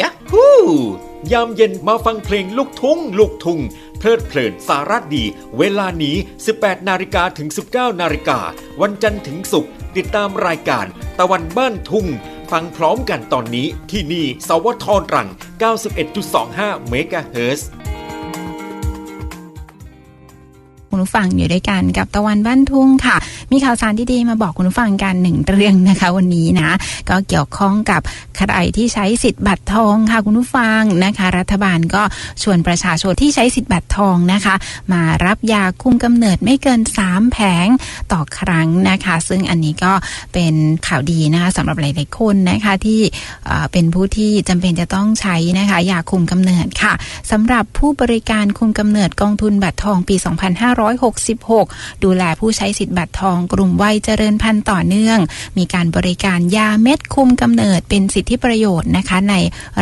ยะฮูยามเย็นมาฟังเพลงลูกทุ่ง ลูกทุ่ง เพลิดเพลินสาระดี เวลานี้ 18 นาฬิกาถึง 19 นาฬิกา วันจันทร์ถึงศุกร์ติดตามรายการ ตะวันบ้านทุ่ง ฟังพร้อมกันตอนนี้ที่นี่ สวทรรัง 91.25 เมกะเฮิร์ คุณผู้ฟังอยู่ด้วยกันกับตะวันบ้านทุ่งค่ะ มีข่าวสารดีๆมาบอกคุณผู้ฟังกันหนึ่งเรื่องนะคะ วันนี้นะ ก็เกี่ยวข้องกับใครที่ใช้สิทธิ์บัตรทองค่ะคุณผู้ฟังนะคะ รัฐบาลก็ชวนประชาชนที่ใช้สิทธิ์บัตรทองนะคะ มารับยาคุมกำเนิดไม่เกิน 3 แผงต่อครั้งนะคะ ซึ่งอันนี้ก็เป็นข่าวดีนะคะสำหรับหลายๆคนนะคะที่เป็นผู้ที่จำเป็นจะต้องใช้นะคะยาคุมกำเนิดค่ะสำหรับผู้บริการคุมกำเนิดกองทุนบัตรทองปี2566 ดูแลผู้ใช้สิทธิ์บัตรทองกลุ่มวัยเจริญพันธุ์ต่อเนื่อง มีการบริการยาเม็ดคุมกำเนิดเป็นสิทธิประโยชน์นะคะ ใน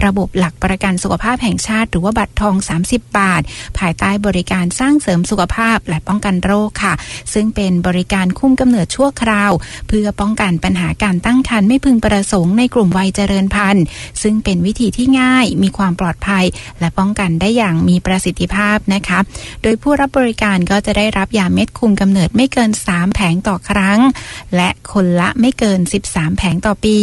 ระบบหลักประกันสุขภาพแห่งชาติ หรือว่าบัตรทอง 30 บาท ภายใต้บริการสร้างเสริมสุขภาพและป้องกันโรคค่ะ ซึ่งเป็นบริการคุมกำเนิดชั่วคราว เพื่อป้องกันปัญหาการตั้งครรภ์ไม่พึงประสงค์ในกลุ่มวัยเจริญพันธุ์ ซึ่งเป็นวิธีที่ง่าย มีความปลอดภัย และป้องกันได้อย่างมีประสิทธิภาพนะคะ โดยผู้รับบริการก็จะได้รับยาเม็ดคุมกำเนิดไม่เกิน 3 แผงต่อครั้ง และคนละไม่เกิน 13 แผงต่อปี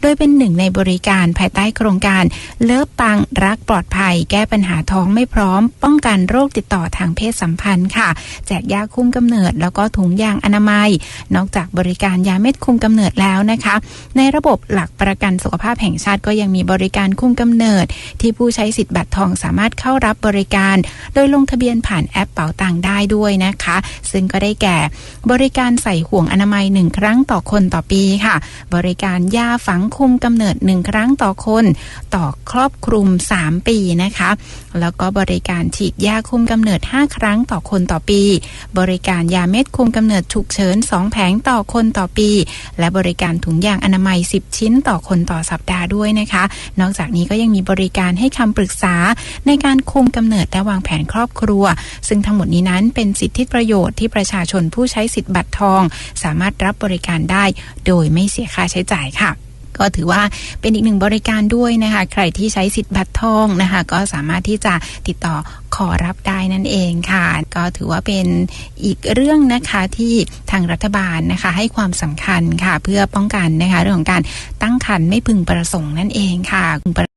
โดยเป็นหนึ่งในบริการภายใต้โครงการ เลิฟปังรักปลอดภัย แก้ปัญหาท้องไม่พร้อม ป้องกันโรคติดต่อทางเพศสัมพันธ์ค่ะ แจกยาคุมกำเนิด แล้วก็ถุงยางอนามัย นอกจากบริการยาเม็ดคุมกำเนิดแล้วนะคะ ในระบบหลักประกันสุขภาพแห่งชาติก็ยังมีบริการคุมกำเนิด ที่ผู้ใช้สิทธิ์บัตรทองสามารถเข้ารับบริการ โดยลงทะเบียนผ่านแอปเป๋าตังได้ด้วยนะคะ ซึ่งก็ได้แก่ บริการใส่ห่วงอนามัยหนึ่งครั้งต่อคนต่อปีค่ะ บริการยาฝังคุมกำเนิดหนึ่งครั้งต่อคน ต่อครอบคลุม 3 ปีนะคะ แล้วก็บริการฉีดยาคุมกำเนิด 5 ครั้งต่อคนต่อปี บริการยาเม็ดคุมกำเนิดฉุกเฉิน2แผงต่อคนต่อปี และบริการถุงยางอนามัย 10 ชิ้นต่อคนต่อสัปดาห์ด้วยนะคะ นอกจากนี้ก็ยังมีบริการให้คำปรึกษาในการคุมกำเนิดและวางแผนครอบครัว ซึ่งทั้งหมดนี้นั้นเป็นสิทธิประโยชน์ที่ประชาชนผู้ใช้สิทธิ์บัตรทอง สามารถรับบริการได้ โดยไม่เสียค่าใช้จ่ายค่ะก็ถือว่าเป็นอีกหนึ่งบริการด้วยนะคะ ใครที่ใช้สิทธิ์บัตรทองนะคะ ก็สามารถที่จะติดต่อขอรับได้นั่นเองค่ะ ก็ถือว่าเป็นอีกเรื่องนะคะที่ทางรัฐบาลนะคะให้ความสำคัญค่ะ เพื่อป้องกันนะคะเรื่องของการตั้งครรภ์ไม่พึงประสงค์นั่นเองค่ะ